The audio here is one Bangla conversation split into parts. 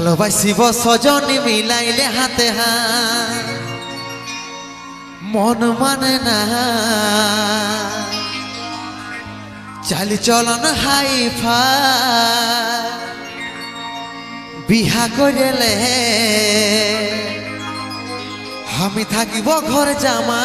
ভালোবাসিব সজনী মিলাইলে হাতে হাত। মন মানে না। চালি চলন হাই বিহা করেলে আমি থাকিব ঘর জামা।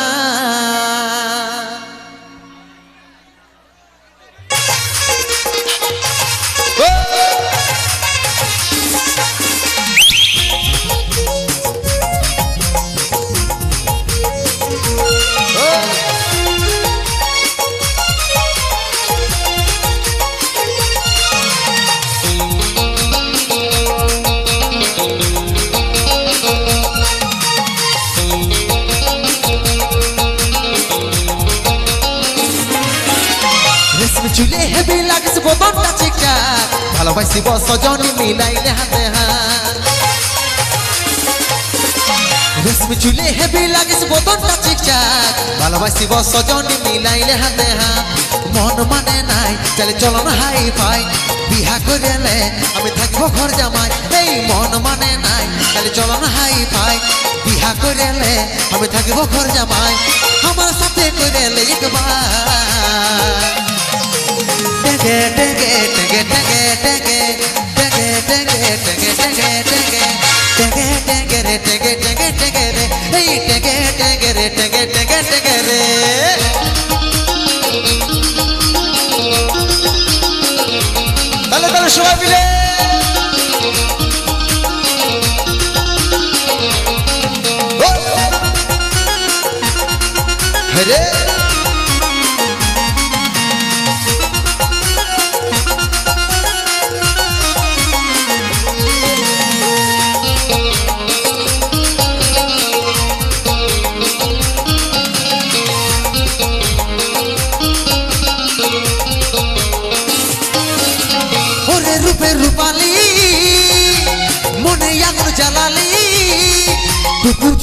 রেশমি চুলে হেবি লাগিস বদনটা ঠিকঠাক ভালোবাসিব সজনী মিলাইলে হাতে হাত। রেশমি চুলে হেবি লাগিস বদনটা ঠিকঠাক ভালোবাসিব সজনী মিলাইলে হাতে হাত। মন মানে নাই চলে চলো না হাই ফাই বিহা করেলে আমি থাকব ঘর জামাই। এই মন মানে নাই চলে চলো না হাই ফাই বিহা করেলে আমি থাকব ঘর জামাই। আমার সাথে করেলে একবার। টেগে টেগে টেগে টেগে রে টেগে টেগে টেগে রে এই টেগে টেগে রে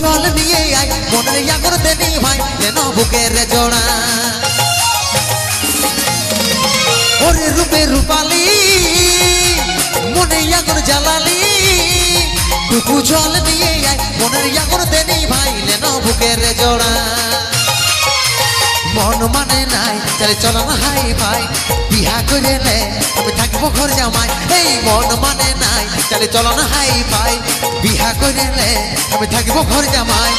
জল নিয়ে আয় মনে আগুন দেনি ভাই কেন বুকের জোড়া। ওরে রূপে রূপালি, মনে আগুন জ্বালালি কুকু জল নিয়ে আয়, মনের আগুন দেনি ভাই কেন বুকের জোড়া। মন মানে নাই চলে চলো না হাই ভাই করে নে আমি থাকব ঘর জামাই এই মন মানে নাই চলে চলো না হাই ভাই বিহা করে নে আমি থাকব ঘর জামাই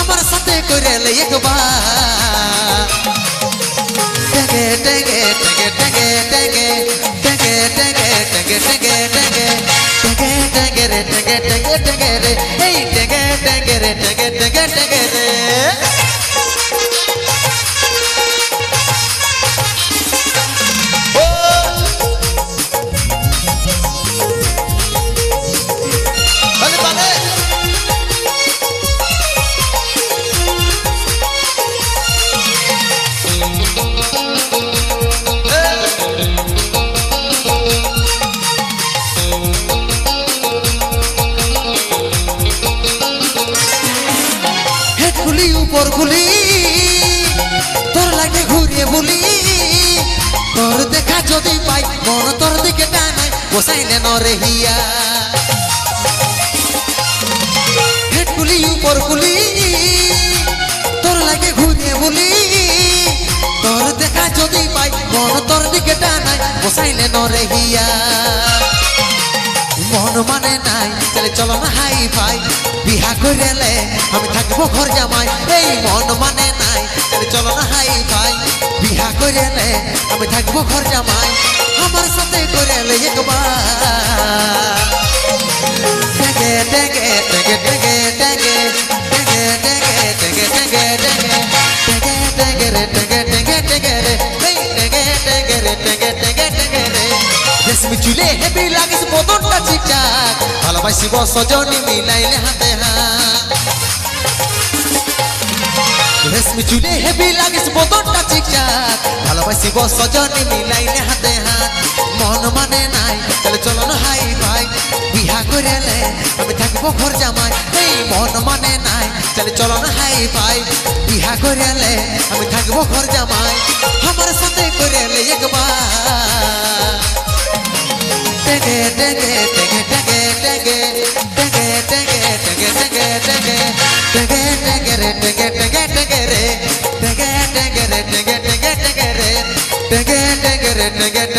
আমার সাথে করে লে একবার টেগে টেগে টেগে টেগে টেগে টেগে টেগে টেগে টেগে টেগে টেগে টেগে টেগে টেগে টেগে রে এই টেগে টেগে রে টেগে টেগে টেগে গুলি উপর গুলি তোর লাগে ঘুরিয়ে বলি। তোর দেখা যদি পাই, মন তোর দিকে টানাই বসাইলে নরে হিয়া। হেড গুলি উপর গুলি মন তোর দিকে টানাই, বসাইলে নরে মন মানে নাই চলে চলো না হাই ফাই। বিহা করেলে আমি থাকব ঘর জামাই। এই মন মানে নাই চলে চলো না হাই ফাই। বিহা করেলে আমি থাকব ঘর জামাই। আমার সাথে করেলে একবার। রেশমি চুলে হেবি লাগিস, বদনটা ঠিকঠাক ভালোবাসিব সজনী মিলাইলে হাতে হাত। রেশমি চুলে হেবি লাগিস, বদনটা ঠিকঠাক ভালোবাসিব সজনী মিলাইলে হাতে হাত। মন মানে নাই চলে চলো না হাই ভাই বিহা করেলে আমি থাকব ঘর জামাই। এই মন মানে নাই চলে চলো না হাই ভাই বিহা করেলে আমি থাকব ঘর জামাই। আমার সাথে করেলে একবার। Nigga,